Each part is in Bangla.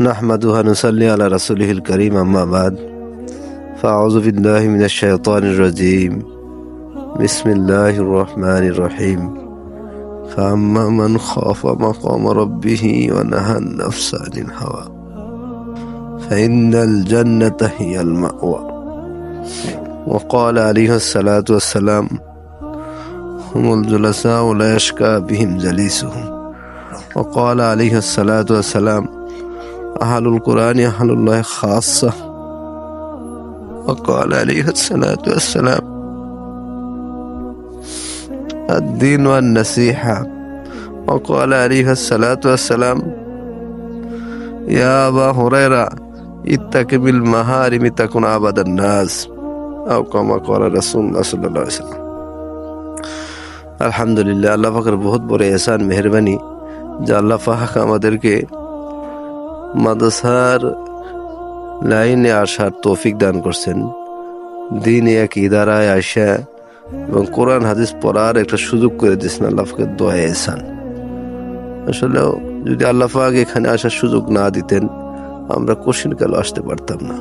نحمده ونصلي على رسوله الكريم أما بعد فأعوذ بالله من الشيطان الرجيم. بسم الله الرحمن الرحيم. فأما من خاف مقام ربه ونهى النفس عن الهوى فإن الجنة هي المأوى. وقال عليه الصلاة والسلام هم الجلساء لا يشكى بهم جليسهم. وقال عليه الصلاة والسلام أهل القرآن أهل الله خاصة وقال عليه الصلاة والسلام الدين والنصيحة وقال عليه الصلاة والسلام يا أبا هريرة اتق بالمهارم تكن عبد الناس أو كما قال رسول الله صلى الله عليه وسلم আলহামদুলিল্লাহ আল্লাহ পাকের বহুত বড় এহসান মেহরবানি যে আল্লাহ পাক আমাদেরকে মাদ্রাসার লাইনে আসার তৌফিক দান করছেন। দিন এক ইদারায় আসা এবং কোরআন, হাদিস পড়ার একটা সুযোগ করে দিয়েছেন আল্লাহ পাকের দোয়া এহসান। আসলে যদি আল্লাহ পাক এখানে আসার সুযোগ না দিতেন, আমরা কোশ্চিন কালো আসতে পারতাম না।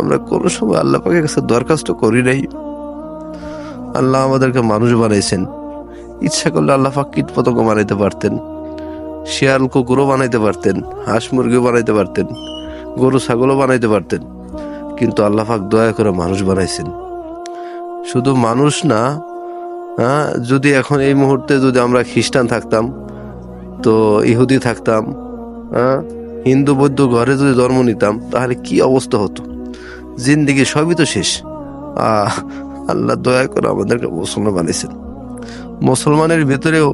আমরা কোনো সময় আল্লাহ পাকের কাছে দরখাস্ত করি নাই। আল্লাহ আমাদেরকে মানুষ বানাইছেন। ইচ্ছা করলে আল্লাহ পাক কীট পতঙ্গ বানাইতে পারতেন। শিয়াল কুকুরও বানাইতে পারতেন, হাঁস মুরগিও বানাইতে পারতেন, গরু, ছাগলও বানাইতে পারতেন, কিন্তু আল্লাহ পাক দয়া করে মানুষ বানাইছেন। শুধু মানুষ না হ্যাঁ যদি এখন এই মুহূর্তে যদি আমরা খ্রিস্টান থাকতাম, তো ইহুদি থাকতাম হ্যাঁ হিন্দু, বৌদ্ধ ঘরে যদি জন্ম নিতাম, তাহলে কি অবস্থা হতো? জিন্দিগি সবই তো শেষ। আল্লাহ দয়া করে আমাদেরকে মুসলমান বানিয়েছেন মুসলমানের ভেতরেও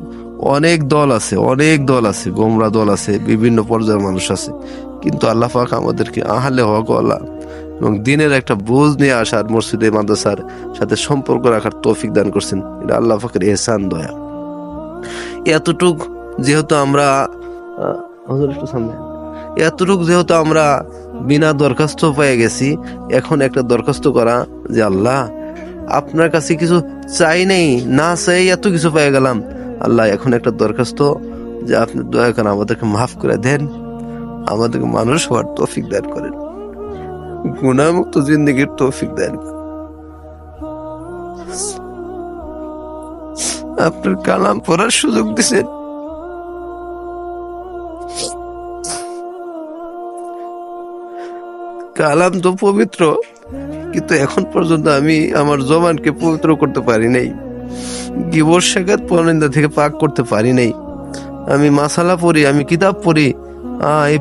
অনেক দল আছে, অনেক দল আছে, গোমরা দল আছে, বিভিন্ন পর্যায়ের মানুষ আছে। কিন্তু আল্লাহ পাক আমাদেরকে আহলে হক আল্লাহ এবং দিনের একটা বোঝ নিয়ে আসার, মসজিদে, মাদ্রাসার সাথে সম্পর্ক রাখার তৌফিক দান করছেন। এটা আল্লাহ পাকের এহসান, দয়া। এতটুক যেহেতু আমরা একটু সামনে। এতটুক যেহেতু আমরা বিনা দরখাস্ত পেয়ে গেছি, এখন একটা দরখাস্ত করা যে আল্লাহ আপনার কাছে কিছু চাই নেই, না চাই এত কিছু পেয়ে গেলাম। আল্লাহ, এখন একটা দরখাস্ত যে আপনি দয়া করে আমাদেরকে মাফ করে দেন। আমাদেরকে মানুষ হওয়ার তৌফিক দান করেন। গুণামুক্ত জিন্দগির তৌফিক দেন আপনার কালাম পড়ার সুযোগ দিছেন। কালাম তো পবিত্র। কিন্তু এখন পর্যন্ত আমি আমার জবানকে পবিত্র করতে পারি নাই। গিবর শেখাত পরনিন্দা থেকে পাক করতে পারি নাই। আমি মাসালা পড়ি, আমি কিতাব পড়ি। এই